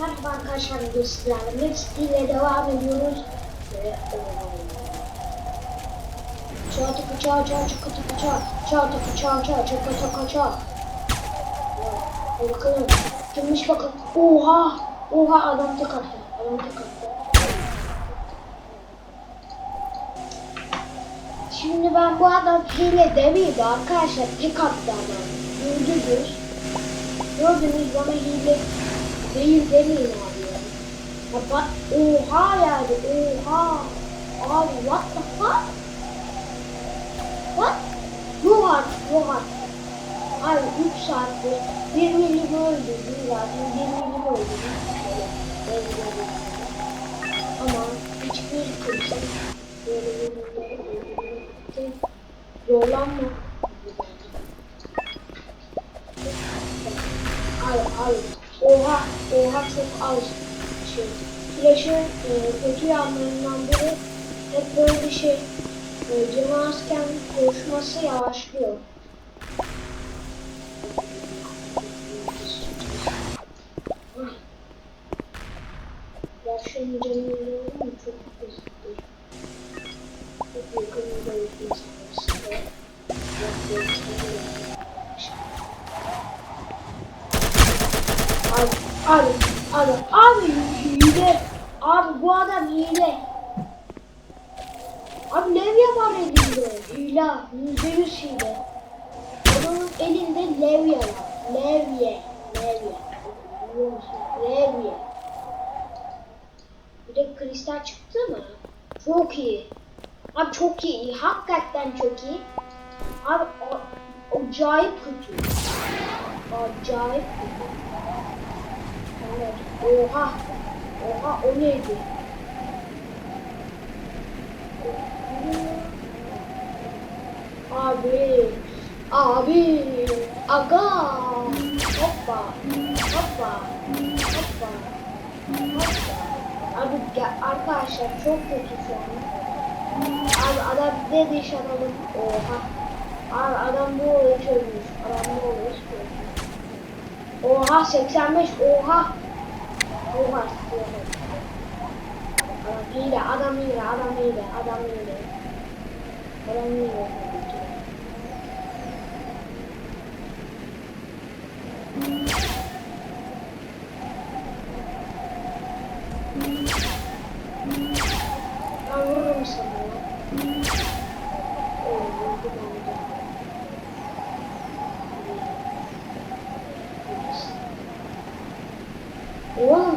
Merhaba arkadaşlar sizlerle Next ile devam ediyoruz. Çağ tıkı çağ çağ çıkı tıkı çağ Çağ tıkı çağ çağ çıkı tıkı çağ Bakalım Kimmiş bakalım Oha Oha adam attı Adam attı Şimdi ben bu adam hile demeyeyim de arkadaşlar tek attı adam Gördünüz Gördünüz bana hile değil demeyin abi ya. Bak oha yani oha. Abi what the fuck? What? Yok artık yok artık. Abi 3 saatte 1 milim öldürdüm zaten 1 milim öldürdüm. Böyle böyle. Ama hiçbir kimse böyle böyle zorlanma. Abi abi oha oha çok az şey. Flash'ın e, kötü yanlarından biri hep böyle bir şey e, canı azken koşması yavaşlıyor. Abi, abi, abi, hile. Abi bu adam hile. Abi levye var elinde. Hile. Yüzde yüz hile. Adamın elinde levye var. Levye. Levye. Biliyor musun? Levye. Bir de kristal çıktı mı? Çok iyi. Abi çok iyi. Hakikaten çok iyi. Abi acayip kötü. Acayip kötü. Oha. Oha o neydi? Abi. Abi. Aga. Hoppa. Hoppa. Hoppa. Hoppa. Abi gel, arkadaşlar çok kötü şu an. Abi adam dedi iş adamı. Oha. Abi adam bu olayı çözmüş. Adam bu olayı çözmüş. Oha 85 oha. Oha. Adam hile, adam hile, adam hile, adam hile. Adam hile. Ben vururum sana ya. Oo, vurdum oldu. Oğlum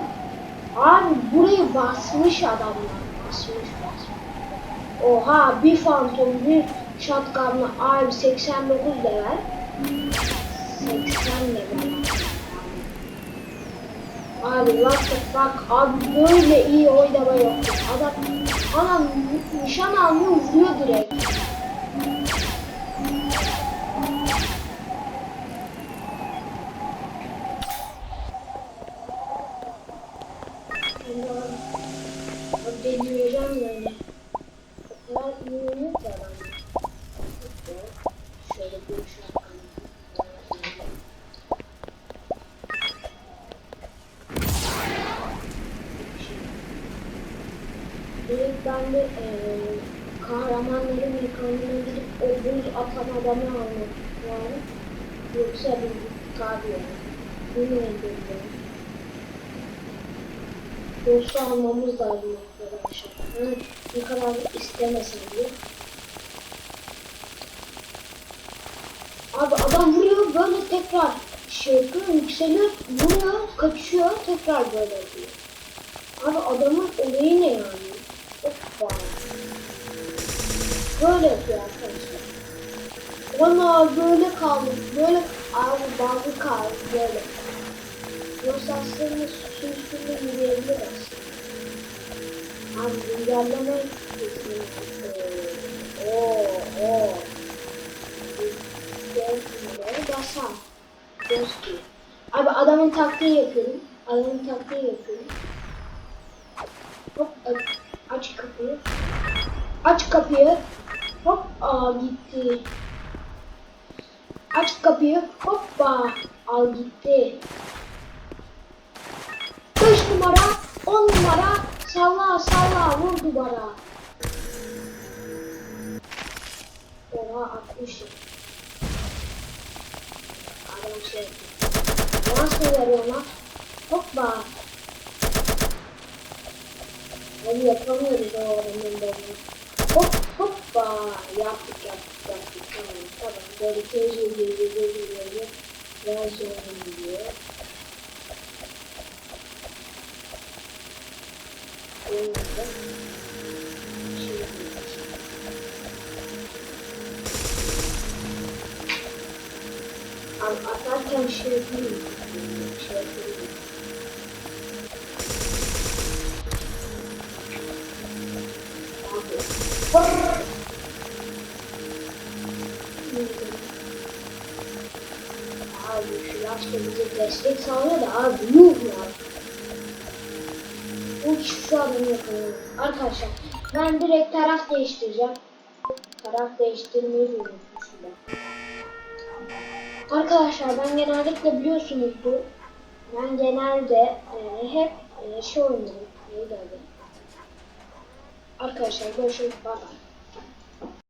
abi burayı basmış adamlar. Basmış basmış. Oha bir fantom bir shotgunla abi 89 level. 80 level. Abi what the fuck abi böyle iyi oynama yok. Adam adam nişan almıyor vuruyor direkt. Direkt ben de eee kahramanların mekanına gidip o buz atan adamı almak yani. Yoksa bir tabi yani. Bunu öldüreceğim. Dostu almamız lazım arkadaşlar. Hı, ne kadar istemesen diye. Abi adam vuruyor böyle tekrar şey yapıyor yükseliyor vuruyor kaçıyor tekrar böyle yapıyor. Abi adamın olayı ne yani? Böyle yapıyor arkadaşlar. Ona böyle kaldı. Böyle abi bazı kaldı böyle. Yoksa aslında su üstünde yürüyebilir aslında. Abi kesinlikle. Oo, oo. Böyle basar. Göster. Abi adamın taktiği yapıyorum. Adamın taktiği yapıyorum. Hop aç, aç kapıyı. Aç kapıyı. Hop aa gitti. Aç kapıyı. Hoppa al gitti. Dış Salla salla vur duvara. Oha 60. Adam şey. Nasıl veriyor lan? Hoppa. Hadi yapamıyoruz o adamın böyle. Hop hoppa. Yaptık yaptık yaptık. Tamam tamam. Böyle teyze geliyor geliyor geliyor. Biraz sonra. Abi atarken şey yapayım. Şey yapayım. Bize destek sağlıyor da abi yuh ya. Uç şu adamı yakalayalım. Arkadaşlar ben direkt taraf değiştireceğim. Taraf değiştirmeyi de unutmuşum. Arkadaşlar ben genellikle biliyorsunuzdur. Ben genelde e, hep e, şey oynuyorum. Neydi adı? Arkadaşlar görüşürüz. Bye bye.